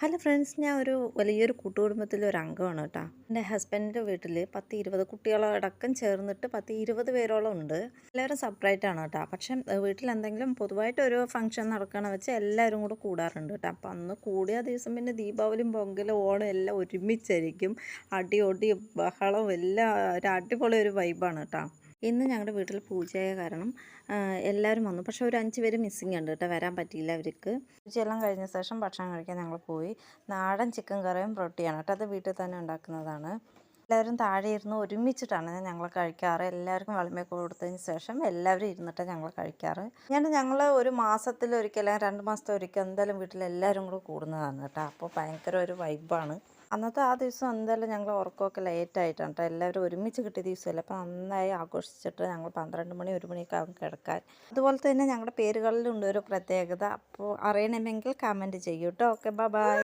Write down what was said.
Hello friends ഞാൻ ഒരു വലിയൊരു കൂട്ടുകുടുംബത്തിലെ ഒരു അംഗമാണ് കേട്ടോ. എന്റെ ഹസ്ബൻഡിന്റെ വീട്ടിൽ പത്ത് ഇരുപത് കുട്ടികളടക്കം ചേർന്നിട്ട് പത്ത് ഇരുപത് പേരോളം ഉണ്ട്. എല്ലാവരും സെപ്പറേറ്റ് ആണ് കേട്ടോ. പക്ഷേ വീട്ടിൽ എന്തെങ്കിലും പൊതുവായിട്ട് ഒരു ഫംഗ്ഷൻ നടക്കണം വെച്ചാൽ എല്ലാവരും കൂടെ കൂടാറുണ്ട് കേട്ടോ. അപ്പം അന്ന് കൂടിയ ദിവസം പിന്നെ ദീപാവലിയും പൊങ്കലും ഓണം എല്ലാം ഒരുമിച്ചായിരിക്കും. അടിയൊടി ബഹളം എല്ലാം ഒരു അടിപൊളി ഒരു വൈബാണ് കേട്ടോ. ഇന്ന് ഞങ്ങളുടെ വീട്ടിൽ പൂജയായ കാരണം എല്ലാവരും വന്നു. പക്ഷേ ഒരു അഞ്ച് പേര് മിസ്സിങ് ഉണ്ട് കേട്ടോ. വരാൻ പറ്റിയില്ല അവർക്ക്. പൂജയെല്ലാം കഴിഞ്ഞ ശേഷം ഭക്ഷണം കഴിക്കാൻ ഞങ്ങൾ പോയി. നാടൻ ചിക്കൻ കറിയും റൊട്ടിയാണ് കേട്ടോ. അത് വീട്ടിൽ തന്നെ ഉണ്ടാക്കുന്നതാണ്. എല്ലാവരും താഴെ ഇരുന്ന് ഒരുമിച്ചിട്ടാണ് ഞങ്ങൾ കഴിക്കാറ്. എല്ലാവർക്കും വളമേ കൊടുത്തതിന് ശേഷം എല്ലാവരും ഇരുന്നിട്ട് ഞങ്ങൾ കഴിക്കാറ്. ഞാൻ ഞങ്ങൾ ഒരു മാസത്തിൽ ഒരിക്കൽ അല്ലെങ്കിൽ രണ്ട് മാസത്തെ ഒരിക്കൽ എന്തായാലും വീട്ടിൽ എല്ലാവരും കൂടെ കൂടുന്നതാണ് കേട്ടോ. അപ്പോൾ ഭയങ്കര ഒരു വൈബാണ്. അന്നത്തെ ആ ദിവസം എന്തായാലും ഞങ്ങൾ ഉറക്കമൊക്കെ ലേറ്റ് ആയിട്ടാണ് കേട്ടോ. എല്ലാവരും ഒരുമിച്ച് കിട്ടിയ ദിവസമല്ല. അപ്പോൾ നന്നായി ആഘോഷിച്ചിട്ട് ഞങ്ങൾ പന്ത്രണ്ട് മണി ഒരു മണിയൊക്കെ ആകും കിടക്കാൻ. അതുപോലെ തന്നെ ഞങ്ങളുടെ പേരുകളിലുണ്ട് ഒരു പ്രത്യേകത. അപ്പോൾ അറിയണമെങ്കിൽ കമന്റ് ചെയ്യൂ കേട്ടോ. Okay bye